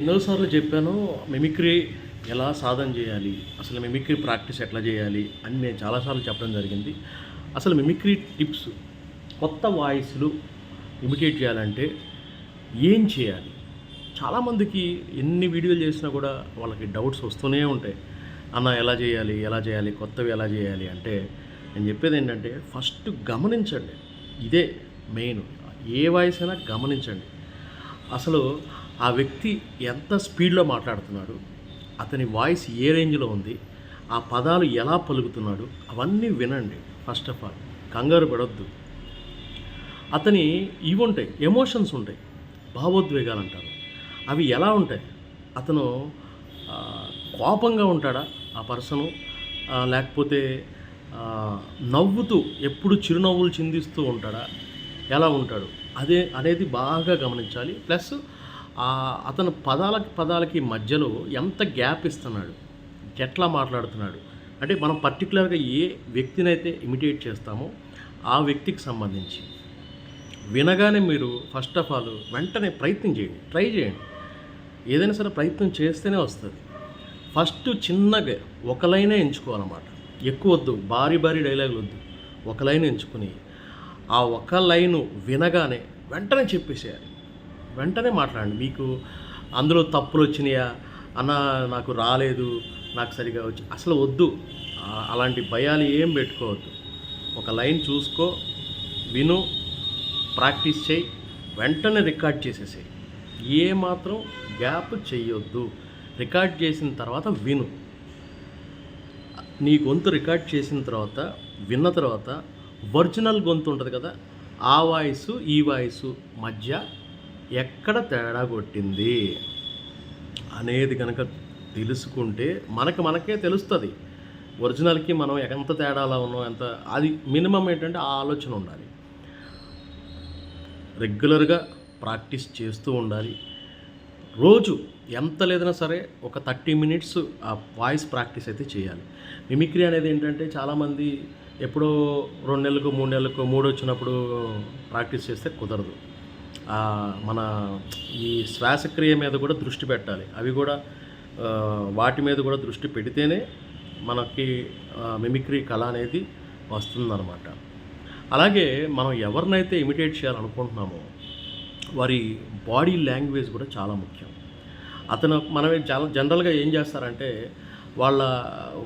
ఎన్నోసార్లు చెప్పాను మిమిక్రీ ఎలా సాధన చేయాలి అసలు మిమిక్రీ ప్రాక్టీస్ ఎట్లా చేయాలి అని నేను చాలాసార్లు చెప్పడం జరిగింది. అసలు మిమిక్రీ టిప్స్ కొత్త వాయిస్లు ఇమిటేట్ చేయాలంటే ఏం చేయాలి? చాలామందికి ఎన్ని వీడియోలు చేసినా కూడా వాళ్ళకి డౌట్స్ వస్తూనే ఉంటాయి. అన్న ఎలా చేయాలి ఎలా చేయాలి కొత్తవి ఎలా చేయాలి? అంటే నేను చెప్పేది ఏంటంటే ఫస్ట్ గమనించండి. ఇదే మెయిన్. ఏ వాయిస్ అయినా గమనించండి. అసలు ఆ వ్యక్తి ఎంత స్పీడ్లో మాట్లాడుతున్నాడు అతని వాయిస్ ఏ రేంజ్లో ఉంది ఆ పదాలు ఎలా పలుకుతున్నాడు అవన్నీ వినండి. ఫస్ట్ ఆఫ్ ఆల్ కంగారు పడొద్దు. అతని ఇవి ఉంటాయి ఎమోషన్స్ ఉంటాయి భావోద్వేగాలు అంటారు. అవి ఎలా ఉంటాయి? అతను కోపంగా ఉంటాడా ఆ పర్సను? లేకపోతే నవ్వుతూ ఎప్పుడు చిరునవ్వులు చిందిస్తూ ఉంటాడా? ఎలా ఉంటాడు? అదే అనేది బాగా గమనించాలి. ప్లస్ అతను పదాలకి పదాలకి మధ్యలో ఎంత గ్యాప్ ఇస్తున్నాడు? ఎట్లా మాట్లాడుతున్నాడు? అంటే మనం పర్టికులర్గా ఏ వ్యక్తినైతే ఇమిటేట్ చేస్తామో ఆ వ్యక్తికి సంబంధించి. వినగానే మీరు ఫస్ట్ ఆఫ్ ఆల్ వెంటనే ప్రయత్నం చేయండి. ట్రై చేయండి. ఏదైనా సరే ప్రయత్నం చేస్తేనే వస్తుంది. ఫస్ట్ చిన్నగా ఒక లైనే ఎంచుకోవాలన్నమాట. ఎక్కువ వద్దు భారీ భారీ డైలాగులు వద్దు. ఒక లైన్ ఎంచుకుని ఆ ఒక లైను వినగానే వెంటనే చెప్పేసేయాలి. వెంటనే మాట్లాడండి. మీకు అందులో తప్పులు వచ్చినాయా? అన్న నాకు రాలేదు నాకు సరిగా వచ్చి అసలు వద్దు. అలాంటి భయాలు ఏం పెట్టుకోవద్దు. ఒక లైన్ చూసుకో విను ప్రాక్టీస్ చేయి వెంటనే రికార్డ్ చేసేసేయి. ఏ మాత్రం గ్యాప్ చేయొద్దు రికార్డ్ చేసిన తర్వాత విను. నీ గొంతు రికార్డ్ చేసిన తర్వాత విన్న తర్వాత ఒరిజినల్ గొంతు ఉంటుంది కదా ఆ వాయిస్ ఈ వాయిస్ మధ్య ఎక్కడ తేడా కొట్టింది అనేది కనుక తెలుసుకుంటే మనకు మనకే తెలుస్తుంది. ఒరిజినల్కి మనం ఎంత తేడాలో ఉన్నాం ఎంత అది మినిమం ఏంటంటే ఆ ఆలోచన ఉండాలి. రెగ్యులర్గా ప్రాక్టీస్ చేస్తూ ఉండాలి. రోజు ఎంత లేదన్నా సరే ఒక థర్టీ మినిట్స్ ఆ వాయిస్ ప్రాక్టీస్ అయితే చేయాలి. మిమిక్రీ అనేది ఏంటంటే చాలామంది ఎప్పుడో రెండు నెలలకు మూడు నెలలకు మూడు వచ్చినప్పుడు ప్రాక్టీస్ చేస్తే కుదరదు. మన ఈ శ్వాసక్రియ మీద కూడా దృష్టి పెట్టాలి. అవి కూడా వాటి మీద కూడా దృష్టి పెడితేనే మనకి మిమిక్రీ కళ అనేది వస్తుందన్నమాట. అలాగే మనం ఎవరినైతే ఇమిటేట్ చేయాలనుకుంటున్నామో వారి బాడీ లాంగ్వేజ్ కూడా చాలా ముఖ్యం. అతను మనం చాలా జనరల్గా ఏం చేస్తారంటే వాళ్ళ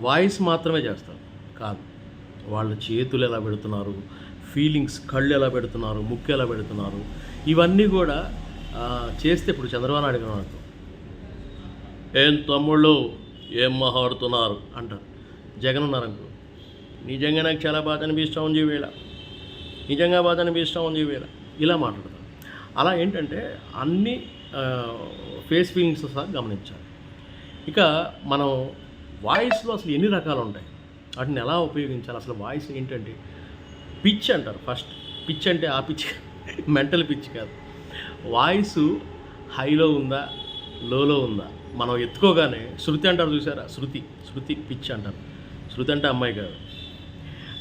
వాయిస్ మాత్రమే చేస్తారు. కాదు. వాళ్ళ చేతులు ఎలా పెడుతున్నారు? ఫీలింగ్స్ కళ్ళు ఎలా పెడుతున్నారు? ముక్కు ఎలా పెడుతున్నారు? ఇవన్నీ కూడా చేస్తే ఇప్పుడు చంద్రబాబు నాయుడు గారు ఏం తమ్ముళ్ళు ఏం మాట్లాడుతున్నారు అంటారు. జగన్ ఉన్నారనుకో నిజంగా నాకు చాలా బాధ అనిపిస్తూ ఉంది వీళ్ళ నిజంగా బాధ అనిపిస్తూ ఉంది వీళ్ళ ఇలా మాట్లాడతారు. అలా ఏంటంటే అన్ని ఫేస్ ఫీలింగ్స్ సహా గమనించాలి. ఇక మనం వాయిస్లో అసలు ఎన్ని రకాలు ఉంటాయి? వాటిని ఎలా ఉపయోగించాలి? అసలు వాయిస్ ఏంటంటే పిచ్ అంటారు ఫస్ట్. పిచ్ అంటే ఆ పిచ్. మెంటల్ పిచ్ కాదు. వాయిస్ హైలో ఉందా? లోలో ఉందా? మనం ఎత్తుకోగానే శృతి అంటారు చూసారా శృతి శృతి పిచ్ అంటారు. శృతి అంటే అమ్మాయి కాదు.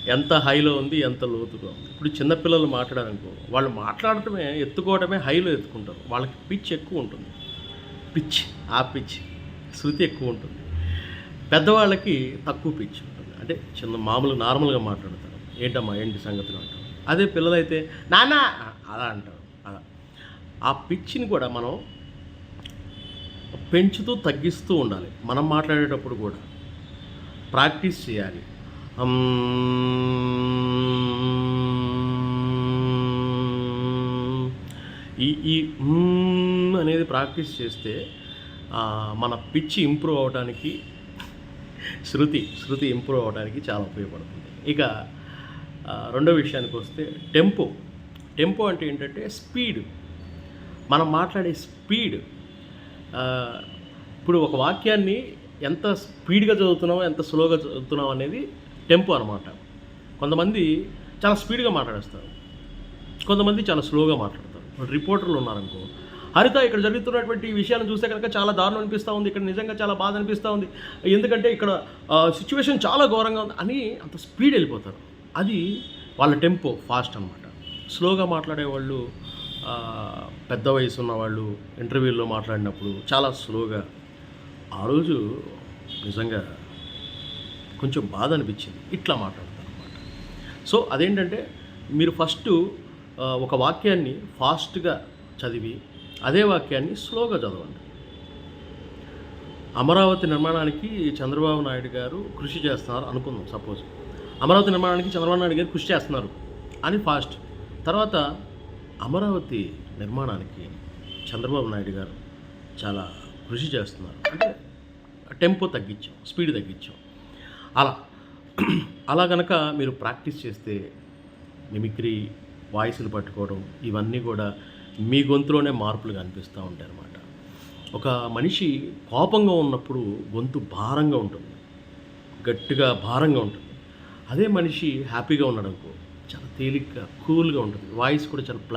ఎంత హైలో ఉంది ఎంత లోతుగా ఉంది. ఇప్పుడు చిన్నపిల్లలు మాట్లాడారనుకో వాళ్ళు మాట్లాడటమే ఎత్తుకోవడమే హైలో ఎత్తుకుంటారు. వాళ్ళకి పిచ్ ఎక్కువ ఉంటుంది. పిచ్ ఆ పిచ్ శృతి ఎక్కువ ఉంటుంది. పెద్దవాళ్ళకి తక్కువ పిచ్ ఉంటుంది. అంటే చిన్న మామూలు నార్మల్గా మాట్లాడతారు. ఏంటమ్మా ఏంటి సంగతులు అంటారు. అదే పిల్లలైతే నానా అలా అంటారు. అలా. ఆ పిచ్చిని కూడా మనం పెంచుతూ తగ్గిస్తూ ఉండాలి. మనం మాట్లాడేటప్పుడు కూడా. ప్రాక్టీస్ చేయాలి. ఈ ఈ అనేది ప్రాక్టీస్ చేస్తే మన పిచ్చి ఇంప్రూవ్ అవడానికి శృతి శృతి ఇంప్రూవ్ అవడానికి చాలా ఉపయోగపడుతుంది. ఇక రెండో విషయానికి వస్తే టెంపో. టెంపో అంటే ఏంటంటే స్పీడ్. మనం మాట్లాడే స్పీడ్. ఇప్పుడు ఒక వాక్యాన్ని ఎంత స్పీడ్గా చదువుతున్నామో ఎంత స్లోగా చదువుతున్నాం అనేది టెంపో అనమాట కొంతమంది చాలా స్పీడ్గా మాట్లాడేస్తారు. కొంతమంది చాలా స్లోగా మాట్లాడతారు. రిపోర్టర్లు ఉన్నారనుకో హరిత ఇక్కడ జరుగుతున్నటువంటి విషయాలను చూస్తే కనుక చాలా దారుణం అనిపిస్తూ ఉంది. ఇక్కడ నిజంగా చాలా బాధ అనిపిస్తూ ఉంది. ఎందుకంటే ఇక్కడ సిచ్యువేషన్ చాలా ఘోరంగా ఉంది అని అంత స్పీడ్ వెళ్ళిపోతారు. అది వాళ్ళ టెంపో ఫాస్ట్ అనమాట స్లోగా మాట్లాడే వాళ్ళు పెద్ద వయసు ఉన్న వాళ్ళు ఇంటర్వ్యూల్లో మాట్లాడినప్పుడు చాలా స్లోగా. ఆ రోజు నిజంగా కొంచెం బాధ అనిపించింది. ఇట్లా మాట్లాడతారు అనమాట సో అదేంటంటే మీరు ఫస్ట్ ఒక వాక్యాన్ని ఫాస్ట్గా చదివి అదే వాక్యాన్ని స్లోగా చదవండి. అమరావతి నిర్మాణానికి చంద్రబాబు నాయుడు గారు కృషి చేస్తున్నారు అనుకుందాం సపోజ్. అమరావతి నిర్మాణానికి చంద్రబాబు నాయుడు గారు కృషి చేస్తున్నారు అని ఫాస్ట్ తర్వాత అమరావతి నిర్మాణానికి చంద్రబాబు నాయుడు గారు చాలా కృషి చేస్తున్నారు. అంటే టెంపో తగ్గించాం స్పీడ్ తగ్గించాం. అలా అలా కనుక మీరు ప్రాక్టీస్ చేస్తే మిమిక్రీ వాయిస్లు పట్టుకోవడం ఇవన్నీ కూడా మీ గొంతులోనే మార్పులు కనిపిస్తూ ఉంటాయి అన్నమాట ఒక మనిషి కోపంగా ఉన్నప్పుడు గొంతు భారంగా ఉంటుంది. గట్టిగా భారంగా ఉంటుంది. అదే మనిషి హ్యాపీగా ఉన్నాడనుకో చాలా తేలిగ్గా కూల్గా ఉంటుంది. వాయిస్ కూడా చాలా ప్ల